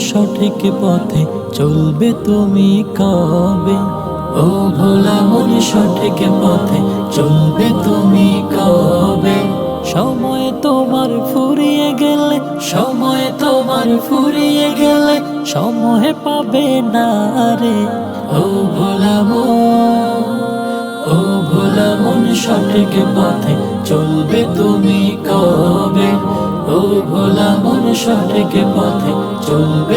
সঠিক পথে চলবে তুমি কবে? ও ভোলা মন সঠিক পথে চলবে তুমি কবে? সময় তোমার ফুরিয়ে গেলে, সময় তোমার ফুরিয়ে গেলে, সময় পাবে না রে। ও ভোলাম ও ভোলাম সঠিক পথে চলবে তুমি কবে? ও ভোলাম সঠিক পথে চলবে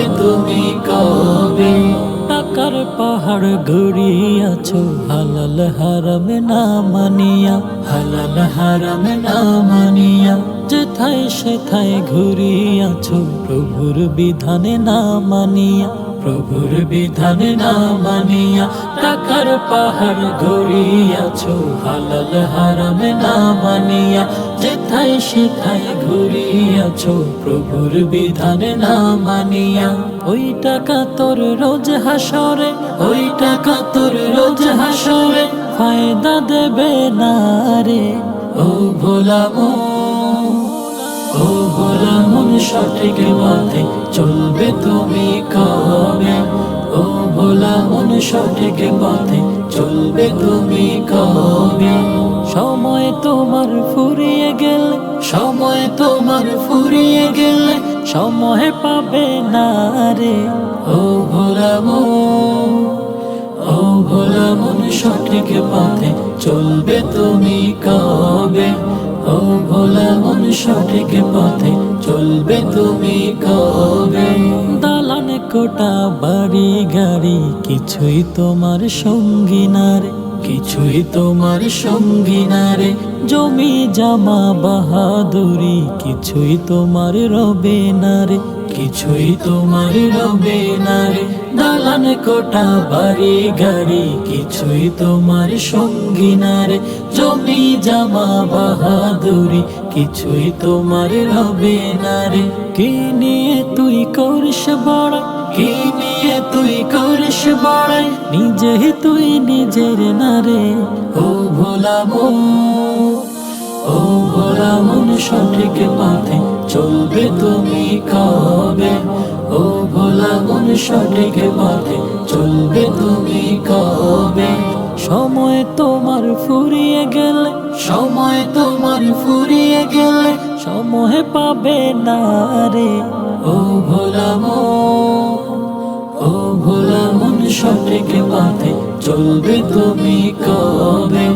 পাহাড় ঘুরিয়াছো হালাল হারাম না মানিয়া, হালাল হারাম না মানিয়া, যেথায় সেথায় ঘুরিয়াছো প্রভুর বিধানে না মানিয়া, প্রভুর বিধানে না মানিয়া, টাকার পাহাড় ঘুরিয়াছো হালাল হারামে না মানিয়া যেথায় সেথায় ঘুরিয়াছো, প্রভুর বিধানে না মানিয়া। ওই টাকা তোর রোজ হাসরে, ওই টাকা তোর রোজ হাসরে, ফায়দা দেবে না রে। ও ভোলামো ও ভোলা মন, সঠিক পথে চলবে তুমি কবে? ও ভোলা, মন সঠিক পথে চলবে তুমি কবে? সময় তোমার ফুরিয়ে গেলে, সময় তোমার ফুরিয়ে গেলে সময় পাবে না রে। ও ভোলা মন ও ভোলা, মন সঠিক পথে চলবে তুমি কবে? ও ভোলা, মন সঠিক পথে চলবে তুমি কবে? দালান কোটা, বাড়ি গাড়ি, কিছুই তোমার সঙ্গী না রে। কিছুই তোমার সঙ্গী না রে। জমি, জামা, বাহাদুরি, কিছুই তোমার রবে না রে। কিছুই তোমার রবে না রে। দালান কোটা, বাড়ি গাড়ি, কিছুই তোমার সঙ্গী না রে। জমি, জামা, বাহাদুরি কিছুই তোমার হবে না রে। কি নিয়ে তুই করিস বড়? কি নিয়ে তুই করিস বড়াই নিজে তুই নিজের না রে। ও ভোলামো ও ভোলা মন সঠিক পথে চলবে তুমি কবে? ও ভোলা মন সঠিক পথে চলবে তুমি কবে? সময় তোমার ফুরিয়ে গেলে সময় তোমার ফুরিয়ে গেলে সময় পাবে না রে। ও ভোলা মন, ও ভোলা মন সঠিক পথে চলবে তুমি কবে?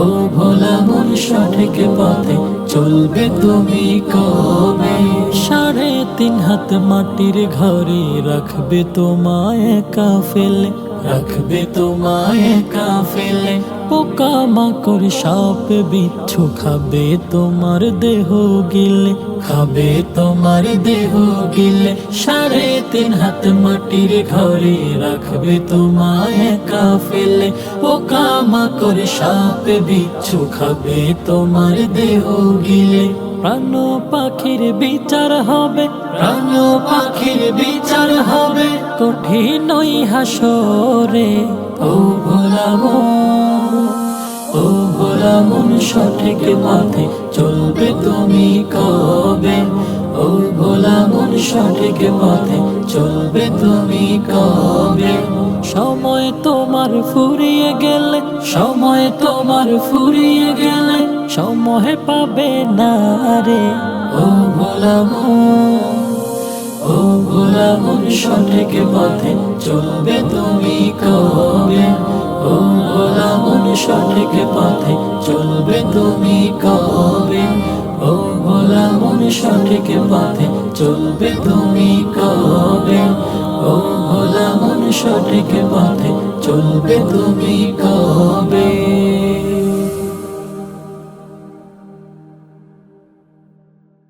ও ভোলা মন সঠিক পথে চলবে তুমি কবে? সাড়ে তিন হাত মাটির ঘরে রাখবে তোমায় একা ফেলে রাখবে তোমায় একা ফেলে পোকা মাকড় সাপ বিচ্ছু খাবে তোমার দেহ গিলে, খাবে তোমার দেহ গিলে, সাড়ে তিন হাত মাটির ঘরে রাখবে তোমায় একা ফেলে পোকা মাকড় সাপ বিচ্ছু খাবে তোমার দেহ গিলে। প্রাণ পাখির বিচার হবে, প্রাণ পাখির বিচার হবে। কঠিন হাসরে, ও ভোলামো ও ভোলাম সঠিক পথে চলবে তুমি কবে? মন সঠিক পথে। চলবে তুমি কবে? সময় তোমার ফুরিয়ে গেলে, সময় তোমার ফুরিয়ে গেলে, সময় পাবে না রে। ও ভোলা মন ও ভোলা মন সঠিক পথে চলবে তুমি কবে? ও ভোলা মন সঠিক পথে চলবে তুমি কবে? চলা মন সঠিক পথে চলবে তুমি কবে? ও ভোলা মন সঠিক পথে চলবে তুমি কবে?